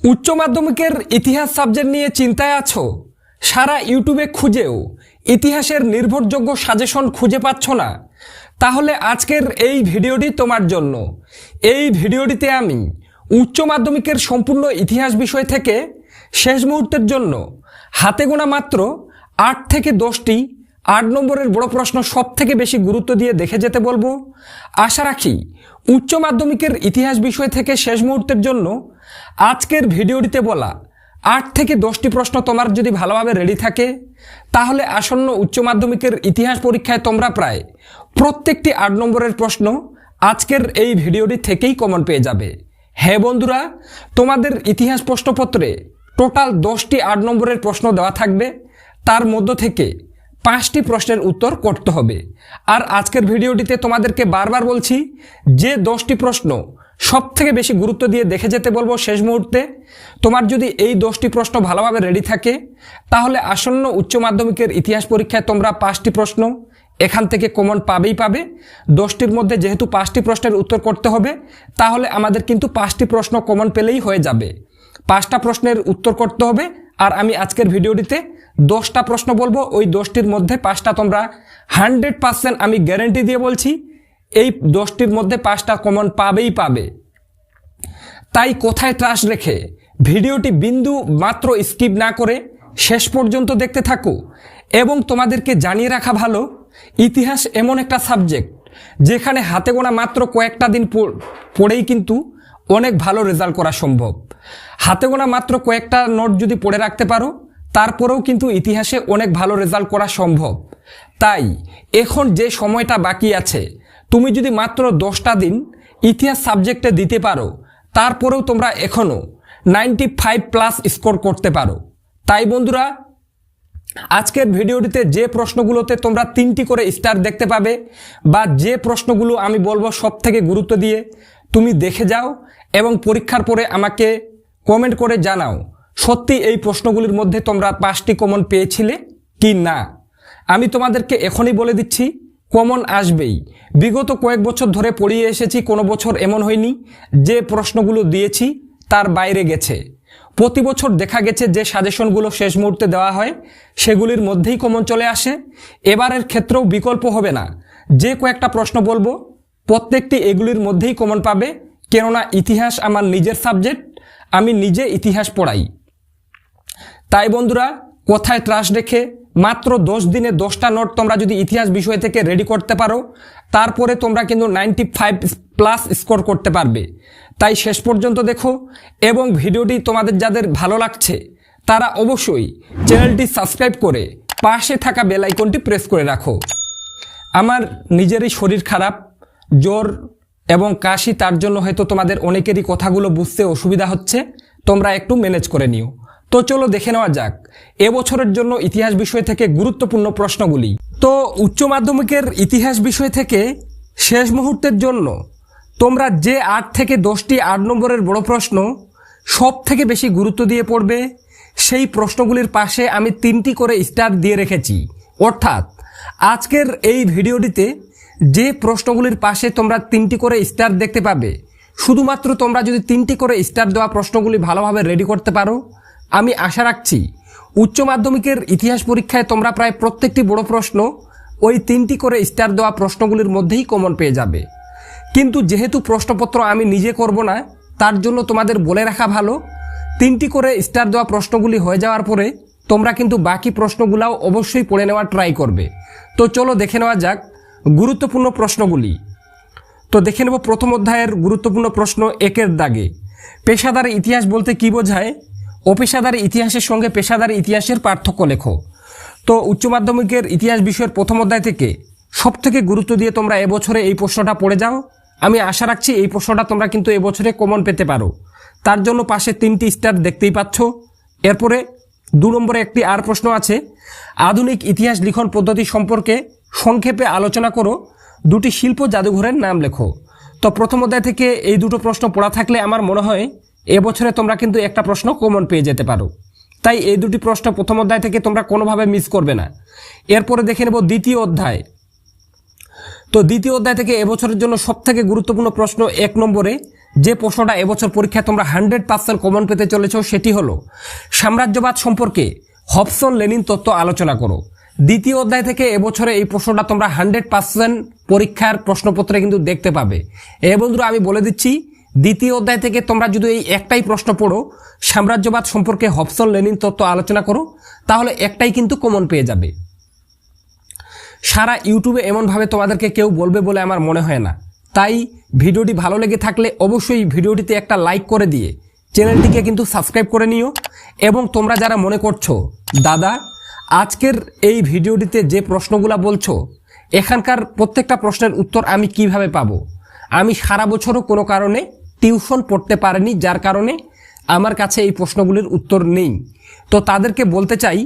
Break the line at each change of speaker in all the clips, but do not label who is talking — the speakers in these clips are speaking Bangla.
উচ্চ মাধ্যমিকের ইতিহাস সাবজেক্ট নিয়ে চিন্তায় আছো? সারা ইউটিউবে খুঁজেও ইতিহাসের নির্ভরযোগ্য সাজেশন খুঁজে পাচ্ছ না? তাহলে আজকের এই ভিডিওটি তোমার জন্য। এই ভিডিওটিতে আমি উচ্চ মাধ্যমিকের সম্পূর্ণ ইতিহাস বিষয় থেকে শেষ মুহূর্তের জন্য হাতে গোনা মাত্র আট থেকে দশটি আট নম্বরের বড় প্রশ্ন সব থেকে বেশি গুরুত্ব দিয়ে দেখে যেতে বলব। আশা রাখি উচ্চ মাধ্যমিকের ইতিহাস বিষয় থেকে শেষ মুহূর্তের জন্য আজকের ভিডিওটিতে বলা আট থেকে দশটি প্রশ্ন তোমার যদি ভালোভাবে রেডি থাকে, তাহলে আসন্ন উচ্চ মাধ্যমিকের ইতিহাস পরীক্ষায় তোমরা প্রায় প্রত্যেকটি আট নম্বরের প্রশ্ন আজকের এই ভিডিওটি থেকেই কমন পেয়ে যাবে। হ্যাঁ বন্ধুরা, তোমাদের ইতিহাস প্রশ্নপত্রে টোটাল দশটি আট নম্বরের প্রশ্ন দেওয়া থাকবে। তার মধ্য থেকে পাঁচটি প্রশ্নের উত্তর করতে হবে। আর আজকের ভিডিওটিতে তোমাদেরকে বারবার বলছি, যে দশটি প্রশ্ন সব থেকে বেশি গুরুত্ব দিয়ে দেখে যেতে বলব শেষ মুহূর্তে, তোমার যদি এই দশটি প্রশ্ন ভালোভাবে রেডি থাকে, তাহলে আসন্ন উচ্চ মাধ্যমিকের ইতিহাস পরীক্ষায় তোমরা পাঁচটি প্রশ্ন এখান থেকে কমন পাবেই পাবে। দশটির মধ্যে যেহেতু পাঁচটি প্রশ্নের উত্তর করতে হবে, তাহলে আমাদের কিন্তু পাঁচটি প্রশ্ন কমন পেলেই হয়ে যাবে। পাঁচটা প্রশ্নের উত্তর করতে হবে। আর আমি আজকের ভিডিওটিতে দশটা প্রশ্ন বলব, ওই দশটির মধ্যে পাঁচটা তোমরা হান্ড্রেড পার্সেন্ট আমি গ্যারেন্টি দিয়ে বলছি, এই দশটির মধ্যে পাঁচটা কমন পাবেই পাবে। তাই কোথায় ত্রাস রেখে ভিডিওটি বিন্দু মাত্র স্কিপ না করে শেষ পর্যন্ত দেখতে থাকো এবং তোমাদেরকে জানিয়ে রাখা ভালো, ইতিহাস এমন একটা সাবজেক্ট যেখানে হাতে গোনা মাত্র কয়েকটা দিন পড়- পড়েই কিন্তু অনেক ভালো রেজাল্ট করা সম্ভব। হাতে গোনা মাত্র কয়েকটা নোট যদি পড়ে রাখতে পারো তারপরেও কিন্তু ইতিহাসে অনেক ভালো রেজাল্ট করা সম্ভব। তাই, এখন যে সময়টা বাকি আছে, তুমি যদি মাত্র দশটা দিন ইতিহাস সাবজেক্টে দিতে পারো, তারপরেও তোমরা এখনও নাইনটি ফাইভ প্লাস স্কোর করতে পারো। তাই বন্ধুরা, আজকের ভিডিওটিতে যে প্রশ্নগুলোতে তোমরা তিনটি করে স্টার দেখতে পাবে বা যে প্রশ্নগুলো আমি বলব সব থেকে গুরুত্ব দিয়ে, তুমি দেখে যাও এবং পরীক্ষার পরে আমাকে কমেন্ট করে জানাও। সত্যি এই প্রশ্নগুলির মধ্যে তোমরা পাঁচটি কমন পেয়েছিলে কি না? আমি তোমাদেরকে এখনই বলে দিচ্ছি কমন আসবেই। বিগত কয়েক বছর ধরে পড়িয়ে এসেছি, কোনো বছর এমন হয়নি। যে প্রশ্নগুলো দিয়েছি, তার বাইরে গেছে। প্রতি বছর দেখা গেছে যে সাজেশনগুলো শেষ মুহূর্তে দেওয়া হয়, সেগুলির মধ্যেই কমন চলে আসে। এবারের ক্ষেত্রেও বিকল্প হবে না। যে কয়েকটা প্রশ্ন বলব, প্রত্যেকটি এগুলির মধ্যেই কমন পাবে। কেননা ইতিহাস আমার নিজের সাবজেক্ট আমি নিজে ইতিহাস পড়াই। তাই বন্ধুরা, কোথায় ত্রাস রেখে মাত্র দশ দিনে দশটা নোট তোমরা যদি ইতিহাস বিষয় থেকে রেডি করতে পারো, তারপরে তোমরা কিন্তু নাইনটি ফাইভ প্লাস স্কোর করতে পারবে। তাই শেষ পর্যন্ত দেখো এবং ভিডিওটি তোমাদের যাদের ভালো লাগছে, তারা অবশ্যই চ্যানেলটি সাবস্ক্রাইব করে পাশে থাকা বেল আইকনটি প্রেস করে রাখো। আমার নিজেরই শরীর খারাপ, জ্বর এবং কাশি, তার জন্য হয়তো তোমাদের অনেকেরই কথাগুলো বুঝতে অসুবিধা হচ্ছে, তোমরা একটু ম্যানেজ করে নিও। তো চলো দেখে নেওয়া যাক। এবছরের জন্য ইতিহাস বিষয় থেকে গুরুত্বপূর্ণ প্রশ্নগুলি। তো উচ্চ মাধ্যমিকের ইতিহাস বিষয় থেকে শেষ মুহূর্তের জন্য তোমরা যে আট থেকে দশটি আট নম্বরের বড় প্রশ্ন সব থেকে বেশি গুরুত্ব দিয়ে পড়বে, সেই প্রশ্নগুলির পাশে আমি তিনটি করে স্টার দিয়ে রেখেছি। অর্থাৎ আজকের এই ভিডিওটিতে যে প্রশ্নগুলির পাশে তোমরা তিনটি করে স্টার দেখতে পাবে, শুধুমাত্র তোমরা যদি তিনটি করে স্টার দেওয়া প্রশ্নগুলি ভালোভাবে রেডি করতে পারো আমি আশা রাখছি উচ্চ মাধ্যমিকের ইতিহাস পরীক্ষায় তোমরা প্রায় প্রত্যেকটি বড় প্রশ্ন ওই তিনটি করে স্টার দেওয়া প্রশ্নগুলির মধ্যেই কমন পেয়ে যাবে। কিন্তু যেহেতু প্রশ্নপত্র আমি নিজে করব না, তার জন্য তোমাদের বলে রাখা ভালো। তিনটি করে স্টার দেওয়া প্রশ্নগুলি হয়ে যাওয়ার পরে তোমরা কিন্তু বাকি প্রশ্নগুলাও অবশ্যই পড়ে নেওয়ার ট্রাই করবে। তো চলো দেখে নেওয়া যাক গুরুত্বপূর্ণ প্রশ্নগুলি। তো দেখে নেব প্রথম অধ্যায়ের গুরুত্বপূর্ণ প্রশ্ন একের দাগে। পেশাদার ইতিহাস বলতে কি বোঝায়? অপেশাদার ইতিহাসের সঙ্গে পেশাদার ইতিহাসের পার্থক্য লেখো। তো উচ্চ মাধ্যমিকের ইতিহাস বিষয়ের প্রথম অধ্যায় থেকে সব থেকে গুরুত্ব দিয়ে তোমরা এবছরে এই প্রশ্নটা পড়ে যাও। আমি আশা রাখছি এই প্রশ্নটা তোমরা কিন্তু এবছরে কমন পেতে পারো। তার জন্য পাশে তিনটি স্টার দেখতেই পাচ্ছ। এরপরে দু নম্বরে একটি আর প্রশ্ন আছে। আধুনিক ইতিহাস লিখন পদ্ধতি সম্পর্কে সংক্ষেপে আলোচনা করো। দুটি শিল্প জাদুঘরের নাম লেখো। তো প্রথম অধ্যায় থেকে এই দুটো প্রশ্ন পড়া থাকলে আমার মনে হয় এবছরে তোমরা কিন্তু একটা প্রশ্ন কমন পেয়ে যেতে পারো। তাই এই দুটি প্রশ্ন প্রথম অধ্যায় থেকে তোমরা কোনোভাবে মিস করবে না। এরপরে দেখে নেব দ্বিতীয় অধ্যায়। তো দ্বিতীয় অধ্যায় থেকে এবছরের জন্য সবথেকে গুরুত্বপূর্ণ প্রশ্ন এক নম্বরে, যে প্রশ্নটা এবছর পরীক্ষায় তোমরা হান্ড্রেড পার্সেন্ট কমন পেতে চলেছ সেটি হলো, সাম্রাজ্যবাদ সম্পর্কে হবসন লেনিন তত্ত্ব আলোচনা করো। দ্বিতীয় অধ্যায় থেকে এবছরে এই প্রশ্নটা তোমরা হান্ড্রেড পার্সেন্ট পরীক্ষার প্রশ্নপত্রে কিন্তু দেখতে পাবে। এ বন্ধুরা, আমি বলে দিচ্ছি দ্বিতীয় অধ্যায় থেকে তোমরা যদি এই একটাই প্রশ্ন পড়ো, সাম্রাজ্যবাদ সম্পর্কে হবসন লেনিন তত্ত্ব আলোচনা করো, তাহলে একটাই কিন্তু কমন পেয়ে যাবে। সারা ইউটিউবে এমনভাবে তোমাদেরকে কেউ বলবে বলে আমার মনে হয় না। তাই ভিডিওটি ভালো লেগে থাকলে অবশ্যই ভিডিওটিতে একটা লাইক করে দিয়ে চ্যানেলটিকে কিন্তু সাবস্ক্রাইব করে নিও। এবং তোমরা যারা মনে করছ, দাদা, আজকের এই ভিডিওটিতে যে প্রশ্নগুলো বলছো, এখানকার প্রত্যেকটা প্রশ্নের উত্তর আমি কীভাবে পাবো? আমি সারা বছরও কোনো কারণে টিউশন পড়তে পারেনি, যার কারণে আমার কাছে এই প্রশ্নগুলির উত্তর নেই। তো তাদেরকে বলতে চাই,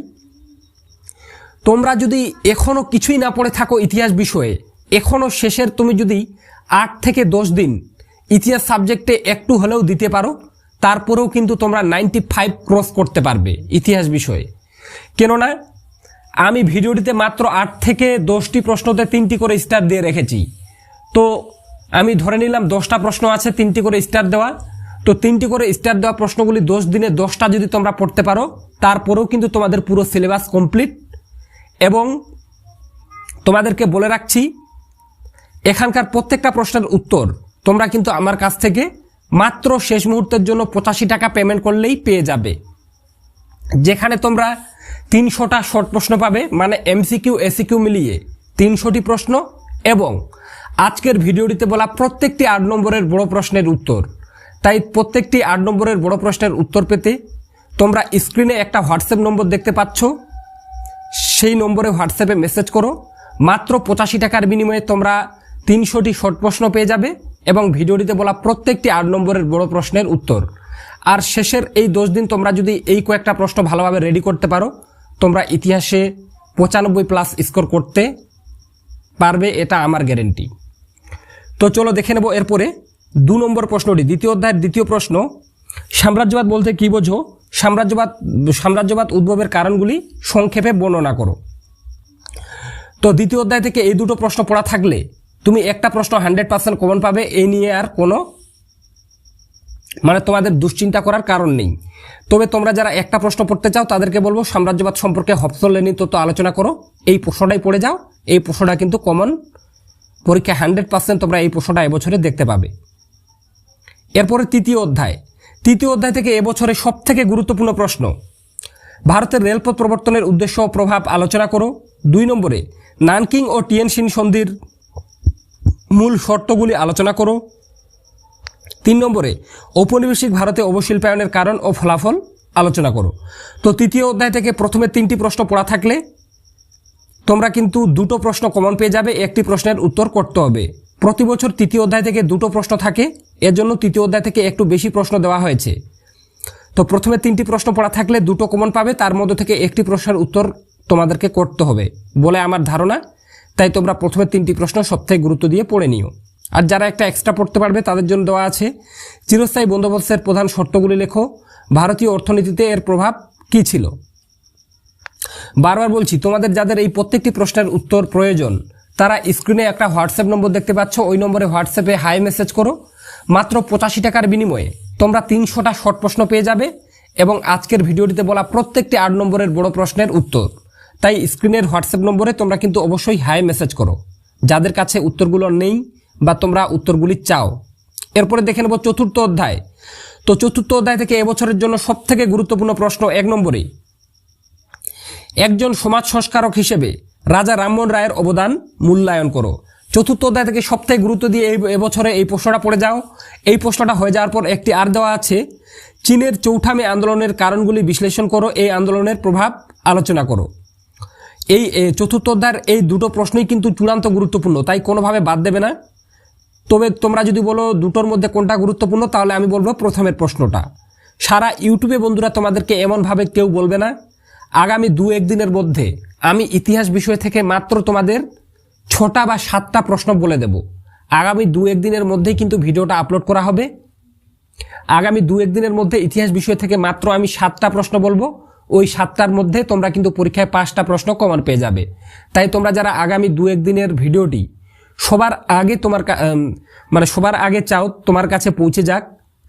তোমরা যদি এখনও কিছুই না পড়ে থাকো ইতিহাস বিষয়ে এখনও শেষের তুমি যদি আট থেকে দশ দিন ইতিহাস সাবজেক্টে একটু হলেও দিতে পারো, তারপরেও কিন্তু তোমরা নাইনটি ফাইভ ক্রস করতে পারবে ইতিহাস বিষয়ে। কেননা, আমি ভিডিওটিতে মাত্র আট থেকে দশটি প্রশ্নতে তিনটি করে স্টার দিয়ে রেখেছি। তো আমি ধরে নিলাম দশটা প্রশ্ন আছে, তিনটি করে স্টার দেওয়া। তো তিনটি করে স্টার দেওয়া প্রশ্নগুলি দশ দিনে দশটা যদি তোমরা পড়তে পারো, তারপরেও কিন্তু তোমাদের পুরো সিলেবাস কমপ্লিট। এবং তোমাদেরকে বলে রাখছি, এখানকার প্রত্যেকটা প্রশ্নের উত্তর তোমরা কিন্তু আমার কাছ থেকে মাত্র শেষ মুহূর্তের জন্য পঁচাশি টাকা পেমেন্ট করলেই পেয়ে যাবে। যেখানে তোমরা তিনশোটা শর্ট প্রশ্ন পাবে মানে এমসিকিউ এসিকিউ মিলিয়ে তিনশোটি প্রশ্ন এবং আজকের ভিডিওটিতে বলা প্রত্যেকটি আট নম্বরের বড় প্রশ্নের উত্তর। তাই প্রত্যেকটি আট নম্বরের বড় প্রশ্নের উত্তর পেতে তোমরা স্ক্রিনে একটা হোয়াটসঅ্যাপ নম্বর দেখতে পাচ্ছ। সেই নম্বরে হোয়াটসঅ্যাপে মেসেজ করো। মাত্র পঁচাশি টাকার বিনিময়ে তোমরা তিনশোটি শর্ট প্রশ্ন পেয়ে যাবে এবং ভিডিওটিতে বলা প্রত্যেকটি আট নম্বরের বড় প্রশ্নের উত্তর। আর শেষের এই দশ দিন তোমরা যদি এই কয়েকটা প্রশ্ন ভালোভাবে রেডি করতে পারো, তোমরা ইতিহাসে পঁচানব্বই প্লাস স্কোর করতে পারবে, এটা আমার গ্যারেন্টি তো চলো দেখে নেব এরপরে দু নম্বর প্রশ্নটি, দ্বিতীয় অধ্যায়ের দ্বিতীয় প্রশ্ন। সাম্রাজ্যবাদ বলতে কি বোঝো? সাম্রাজ্যবাদ সাম্রাজ্যবাদ উদ্ভবের কারণগুলি সংক্ষেপে বর্ণনা করো। তো দ্বিতীয় অধ্যায় থেকে এই দুটো প্রশ্ন পড়া থাকলে তুমি একটা প্রশ্ন হান্ড্রেড পার্সেন্ট কমন পাবে এই নিয়ে আর কোনো মানে তোমাদের দুশ্চিন্তা করার কারণ নেই। তবে তোমরা যারা একটা প্রশ্ন পড়তে চাও, তাদেরকে বলব সাম্রাজ্যবাদ সম্পর্কে হফসল লেনিন তত্ত্ব আলোচনা করো। এই প্রশ্নটাই পড়ে যাও, এই প্রশ্নটা কিন্তু কমন পরীক্ষা হান্ড্রেড পার্সেন্ট তোমরা এই প্রশ্নটা এবছরে দেখতে পাবে। এরপরে তৃতীয় অধ্যায়। তৃতীয় অধ্যায় থেকে এবছরে সব থেকে গুরুত্বপূর্ণ প্রশ্ন। ভারতের রেলপথ প্রবর্তনের উদ্দেশ্য ও প্রভাব আলোচনা করো। দুই নম্বরে, নানকিং ও টিএনসিন সন্ধির মূল শর্তগুলি আলোচনা করো। তিন নম্বরে, ঔপনিবেশিক ভারতে অবশিল্পায়নের কারণ ও ফলাফল আলোচনা করো। তো তৃতীয় অধ্যায় থেকে প্রথমে তিনটি প্রশ্ন পড়া থাকলে তোমরা কিন্তু দুটো প্রশ্ন কমন পেয়ে যাবে, একটি প্রশ্নের উত্তর করতে হবে। প্রতি বছর তৃতীয় অধ্যায় থেকে দুটো প্রশ্ন থাকে এর জন্য তৃতীয় অধ্যায় থেকে একটু বেশি প্রশ্ন দেওয়া হয়েছে। তো প্রথমে তিনটি প্রশ্ন পড়া থাকলে দুটো কমন পাবে, তার মধ্যে থেকে একটি প্রশ্নের উত্তর তোমাদেরকে করতে হবে, বলে আমার ধারণা। তাই তোমরা প্রথমে তিনটি প্রশ্ন সবথেকে গুরুত্ব দিয়ে পড়ে নিও। আর যারা একটা এক্সট্রা পড়তে পারবে, তাদের জন্য দেওয়া আছে, চিরস্থায়ী বন্দোবস্তের প্রধান শর্তগুলি লেখো। ভারতীয় অর্থনীতিতে এর প্রভাব কী ছিল? বারবার বলছি, তোমাদের যাদের এই প্রত্যেকটি প্রশ্নের উত্তর প্রয়োজন, তারা স্ক্রিনে একটা হোয়াটসঅ্যাপ নম্বর দেখতে পাচ্ছ, ওই নম্বরে হোয়াটসঅ্যাপে হাই মেসেজ করো। মাত্র পঁচাশি টাকার বিনিময়ে তোমরা তিনশোটা শর্ট প্রশ্ন পেয়ে যাবে এবং আজকের ভিডিওটিতে বলা প্রত্যেকটি আট নম্বরের বড় প্রশ্নের উত্তর। তাই স্ক্রিনের হোয়াটসঅ্যাপ নম্বরে তোমরা কিন্তু অবশ্যই হাই মেসেজ করো। যাদের কাছে উত্তরগুলো নেই বা তোমরা উত্তরগুলি চাও। এরপরে দেখে নেব চতুর্থ অধ্যায়। তো চতুর্থ অধ্যায় থেকে এবছরের জন্য সবথেকে গুরুত্বপূর্ণ প্রশ্ন এক নম্বরেই। একজন সমাজ সংস্কারক হিসেবে রাজা রামমোহন রায়ের অবদান মূল্যায়ন করো। চতুর্থ অধ্যায় থেকে সবথেকে গুরুত্ব দিয়ে এই এবছরে এই প্রশ্নটা পড়ে যাও। এই প্রশ্নটা হয়ে যাওয়ার পর একটি আর দেওয়া আছে, চীনের চৌঠামে আন্দোলনের কারণগুলি বিশ্লেষণ করো, এই আন্দোলনের প্রভাব আলোচনা করো। এই চতুর্থ অধ্যায়ের এই দুটো প্রশ্নই কিন্তু চূড়ান্ত গুরুত্বপূর্ণ, তাই কোনোভাবে বাদ দেবে না। তবে তোমরা যদি বলো দুটোর মধ্যে কোনটা গুরুত্বপূর্ণ, তাহলে আমি বলব প্রথমের প্রশ্নটা। সারা ইউটিউবে বন্ধুরা তোমাদেরকে এমনভাবে কেউ বলবে না আগামী দু একদিনের মধ্যে আমি ইতিহাস বিষয় থেকে মাত্র তোমাদের ছটা বা সাতটা প্রশ্ন বলে দেব। আগামী দু একদিনের মধ্যেই কিন্তু ভিডিওটা আপলোড করা হবে। আগামী দু একদিনের মধ্যে ইতিহাস বিষয় থেকে মাত্র আমি সাতটা প্রশ্ন বলব। ওই সাতটার মধ্যে তোমরা কিন্তু পরীক্ষায় পাঁচটা প্রশ্ন কমন পেয়ে যাবে। তাই তোমরা যারা আগামী দু একদিনের ভিডিওটি সবার আগে তোমার মানে সবার আগে চাও, তোমার কাছে পৌঁছে যাক।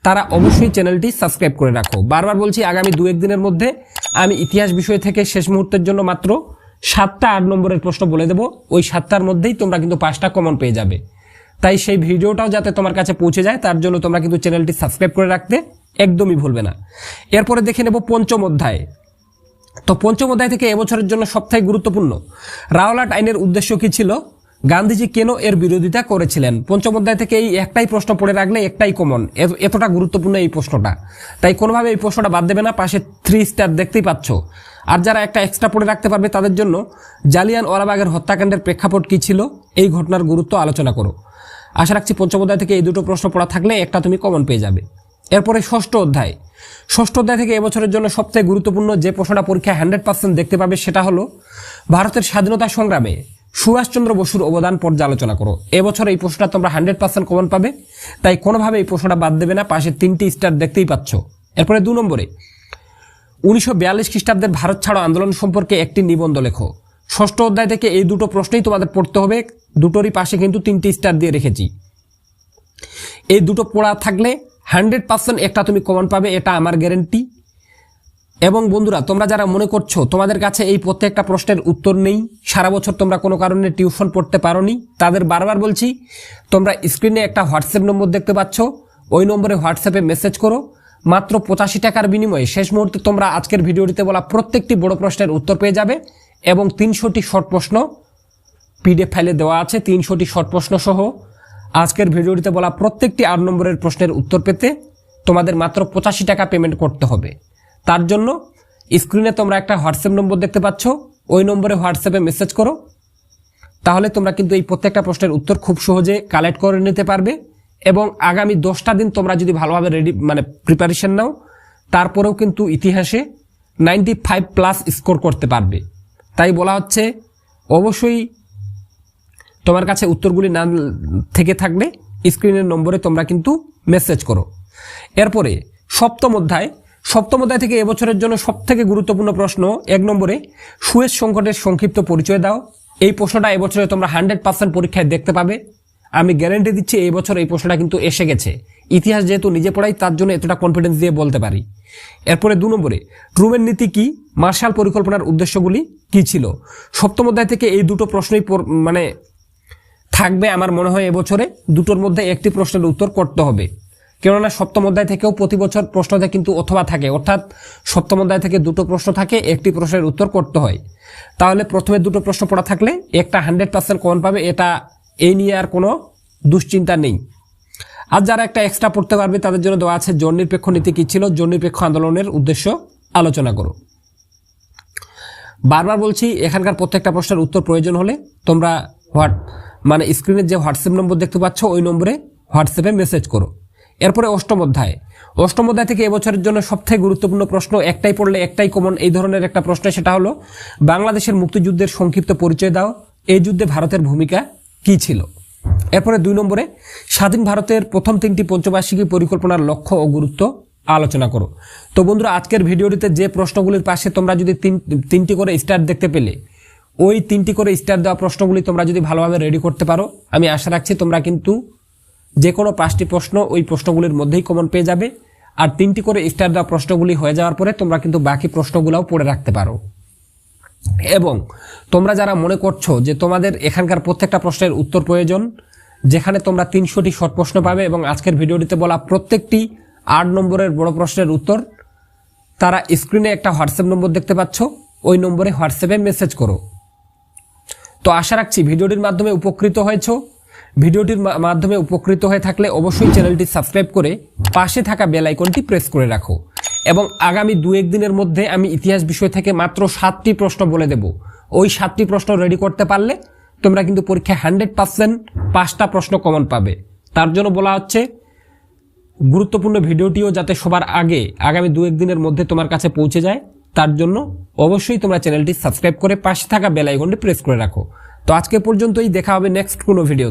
তারা অবশ্যই চ্যানেলটি সাবস্ক্রাইব করে রাখো। বারবার বলছি, আগামী দু একদিনের মধ্যে আমি ইতিহাস বিষয় থেকে শেষ মুহূর্তের জন্য মাত্র সাতটা আট নম্বরের প্রশ্ন বলে দেবো। ওই সাতটার মধ্যেই তোমরা কিন্তু পাঁচটা কমন পেয়ে যাবে। তাই সেই ভিডিওটাও যাতে তোমার কাছে পৌঁছে যায়, তার জন্য তোমরা কিন্তু চ্যানেলটি সাবস্ক্রাইব করে রাখতে একদমই ভুলবে না। এরপরে দেখে নেব পঞ্চম অধ্যায়। তো পঞ্চম অধ্যায় থেকে এবছরের জন্য সবথেকে গুরুত্বপূর্ণ। রাওলাট আইনের উদ্দেশ্য কি ছিল? গান্ধীজি কেন এর বিরোধিতা করেছিলেন? পঞ্চম অধ্যায় থেকে এই একটাই প্রশ্ন পড়ে রাখলে একটাই কমন এতটা গুরুত্বপূর্ণ এই প্রশ্নটা। তাই কোনোভাবে এই প্রশ্নটা বাদ দেবে না, পাশে থ্রি স্টার দেখতেই পাচ্ছ। আর যারা একটা এক্সট্রা পড়ে রাখতে পারবে তাদের জন্য জালিয়ান ওয়ালাবাগের হত্যাকাণ্ডের প্রেক্ষাপট কী ছিল, এই ঘটনার গুরুত্ব আলোচনা করো। আশা রাখছি পঞ্চম অধ্যায় থেকে এই দুটো প্রশ্ন পড়া থাকলে একটা তুমি কমন পেয়ে যাবে। এরপরে ষষ্ঠ অধ্যায়। ষষ্ঠ অধ্যায় থেকে এবছরের জন্য সবচেয়ে গুরুত্বপূর্ণ যে প্রশ্নটা পরীক্ষা হান্ড্রেড পার্সেন্ট দেখতে পাবে সেটা হলো, ভারতের স্বাধীনতা সংগ্রামে সুভাষচন্দ্র বসুর অবদান পর্যালোচনা করো। এবছর এই প্রশ্নটা তোমরা হান্ড্রেড পার্সেন্ট কমন পাবে। তাই কোনোভাবে এই প্রশ্নটা বাদ দেবে না, পাশে তিনটি স্টার দেখতেই পাচ্ছ। এরপরে দু নম্বরে, উনিশশো বিয়াল্লিশ খ্রিস্টাব্দের ভারত ছাড়ো আন্দোলন সম্পর্কে একটি নিবন্ধ লেখো। ষষ্ঠ অধ্যায় থেকে এই দুটো প্রশ্নেই তোমাদের পড়তে হবে। দুটোরই পাশে কিন্তু তিনটি স্টার দিয়ে রেখেছি। এই দুটো পড়া থাকলে হান্ড্রেড পার্সেন্ট একটা তুমি কমন পাবে, এটা আমার গ্যারেন্টি এবং বন্ধুরা, তোমরা যারা মনে করছ তোমাদের কাছে এই প্রত্যেকটা প্রশ্নের উত্তর নেই, সারা বছর তোমরা কোনো কারণে টিউশন পড়তে পারোনি, তাদের বারবার বলছি, তোমরা স্ক্রিনে একটা হোয়াটসঅ্যাপ নম্বর দেখতে পাচ্ছ, ওই নম্বরে হোয়াটসঅ্যাপে মেসেজ করো, মাত্র পঁচাশি টাকার বিনিময়ে শেষ মুহূর্তে তোমরা আজকের ভিডিওটিতে বলা প্রত্যেকটি বড় প্রশ্নের উত্তর পেয়ে যাবে এবং তিনশোটি শর্ট প্রশ্ন পিডিএফ ফাইলে দেওয়া আছে, তিনশোটি শর্ট প্রশ্ন সহ। আজকের ভিডিওটিতে বলা প্রত্যেকটি আট নম্বরের প্রশ্নের উত্তর পেতে তোমাদের মাত্র পঁচাশি টাকা পেমেন্ট করতে হবে। তার জন্য স্ক্রিনে তোমরা একটা হোয়াটসঅ্যাপ নম্বর দেখতে পাচ্ছ। ওই নম্বরে হোয়াটসঅ্যাপে মেসেজ করো। তাহলে তোমরা কিন্তু এই প্রত্যেকটা প্রশ্নের উত্তর খুব সহজে কালেক্ট করে নিতে পারবে এবং আগামী দশটা দিন তোমরা যদি ভালোভাবে রেডি মানে প্রিপারেশন নাও, তারপরেও কিন্তু ইতিহাসে নাইনটি ফাইভ প্লাস স্কোর করতে পারবে। তাই বলা হচ্ছে, অবশ্যই তোমার কাছে উত্তরগুলি না থেকে থাকলে স্ক্রিনের নম্বরে তোমরা কিন্তু মেসেজ করো। এরপরে সপ্তম অধ্যায় সপ্তম অধ্যায় থেকে এবছরের জন্য সবথেকে গুরুত্বপূর্ণ প্রশ্ন, এক নম্বরে, সুয়েজ সংকটের সংক্ষিপ্ত পরিচয় দাও। এই প্রশ্নটা এবছরে তোমরা হান্ড্রেড পার্সেন্ট পরীক্ষায় দেখতে পাবে। আমি গ্যারেন্টি দিচ্ছি এই বছর এই প্রশ্নটা কিন্তু এসে গেছে। ইতিহাস যেহেতু নিজে পড়াই, তার জন্য এতটা কনফিডেন্স দিয়ে বলতে পারি। এরপরে দু নম্বরে ট্রুমের নীতি কি? মার্শাল পরিকল্পনার উদ্দেশ্যগুলি কি ছিল? সপ্তম অধ্যায় থেকে এই দুটো প্রশ্নই পর- মানে থাকবে আমার মনে হয় এবছরে। দুটোর মধ্যে একটি প্রশ্নের উত্তর করতে হবে। কেননা সপ্তম অধ্যায় থেকেও প্রতি বছর প্রশ্নতে কিন্তু অথবা থাকে। অর্থাৎ সপ্তম অধ্যায় থেকে দুটো প্রশ্ন থাকে, একটি প্রশ্নের উত্তর করতে হয়। তাহলে প্রথমে দুটো প্রশ্ন পড়া থাকলে একটা হান্ড্রেড পার্সেন্ট কমন পাবে, এটা এই নিয়ে আর কোনো দুশ্চিন্তা নেই। আর যারা একটা এক্সট্রা পড়তে পারবে, তাদের জন্য দেওয়া আছে জন নিরপেক্ষ নীতি কী ছিল জন নিরপেক্ষ আন্দোলনের উদ্দেশ্য আলোচনা করো। বারবার বলছি, এখানকার প্রত্যেকটা প্রশ্নের উত্তর প্রয়োজন হলে তোমরা হোয়াট মানে স্ক্রিনের যে হোয়াটসঅ্যাপ নম্বর দেখতে পাচ্ছ, ওই নম্বরে হোয়াটসঅ্যাপে মেসেজ করো। এরপরে অষ্টম অধ্যায়। অষ্টম অধ্যায় থেকে এবছরের জন্য সবথেকে গুরুত্বপূর্ণ প্রশ্ন একটাই পড়লে একটাই কমন এই ধরনের একটা প্রশ্ন, সেটা হলো, বাংলাদেশের মুক্তিযুদ্ধের সংক্ষিপ্ত পরিচয় দাও, এই যুদ্ধে ভারতের ভূমিকা কি ছিল? এরপরে দুই নম্বরে, স্বাধীন ভারতের প্রথম তিনটি পঞ্চবার্ষিকী পরিকল্পনার লক্ষ্য ও গুরুত্ব আলোচনা করো। তো বন্ধুরা, আজকের ভিডিওটিতে যে প্রশ্নগুলির পাশে তোমরা যদি তিন, তিনটি করে স্টার দেখতে পেলে, ওই তিনটি করে স্টার দেওয়া প্রশ্নগুলি তোমরা যদি ভালোভাবে রেডি করতে পারো, আমি আশা রাখছি তোমরা কিন্তু যে কোনো পাঁচটি প্রশ্ন ওই প্রশ্নগুলির মধ্যেই কমন পেয়ে যাবে। আর তিনটি করে স্টার দেওয়া প্রশ্নগুলি হয়ে যাওয়ার পরে তোমরা কিন্তু বাকি প্রশ্নগুলোও পড়ে রাখতে পারো। এবং তোমরা যারা মনে করছ যে তোমাদের এখানকার প্রত্যেকটা প্রশ্নের উত্তর প্রয়োজন, যেখানে তোমরা তিনশোটি শর্ট প্রশ্ন পাবে এবং আজকের ভিডিওটিতে বলা প্রত্যেকটি আট নম্বরের বড় প্রশ্নের উত্তর, তারা স্ক্রিনে একটা হোয়াটসঅ্যাপ নম্বর দেখতে পাচ্ছ, ওই নম্বরে হোয়াটসঅ্যাপে মেসেজ করো। তো আশা রাখছি ভিডিওটির মাধ্যমে উপকৃত হয়েছ। ভিডিওটির মাধ্যমে উপকৃত হয়ে থাকলে অবশ্যই চ্যানেলটি সাবস্ক্রাইব করে পাশে থাকা বেল আইকনটি প্রেস করে রাখো। এবং আগামী দু এক দিনের মধ্যে আমি ইতিহাস বিষয় থেকে মাত্র সাতটি প্রশ্ন বলে দেব। ওই সাতটি প্রশ্ন রেডি করতে পারলে তোমরা কিন্তু পরীক্ষায় হান্ড্রেড পার্সেন্ট পাঁচটা প্রশ্ন কমন পাবে। তার জন্য বলা হচ্ছে, গুরুত্বপূর্ণ ভিডিওটিও যাতে সবার আগে আগামী দু এক দিনের মধ্যে তোমার কাছে পৌঁছে যায়, তার জন্য অবশ্যই তোমরা চ্যানেলটি সাবস্ক্রাইব করে পাশে থাকা বেল আইকনটি প্রেস করে রাখো। তো আজকে পর্যন্তই, দেখা হবে নেক্সট কোনো ভিডিও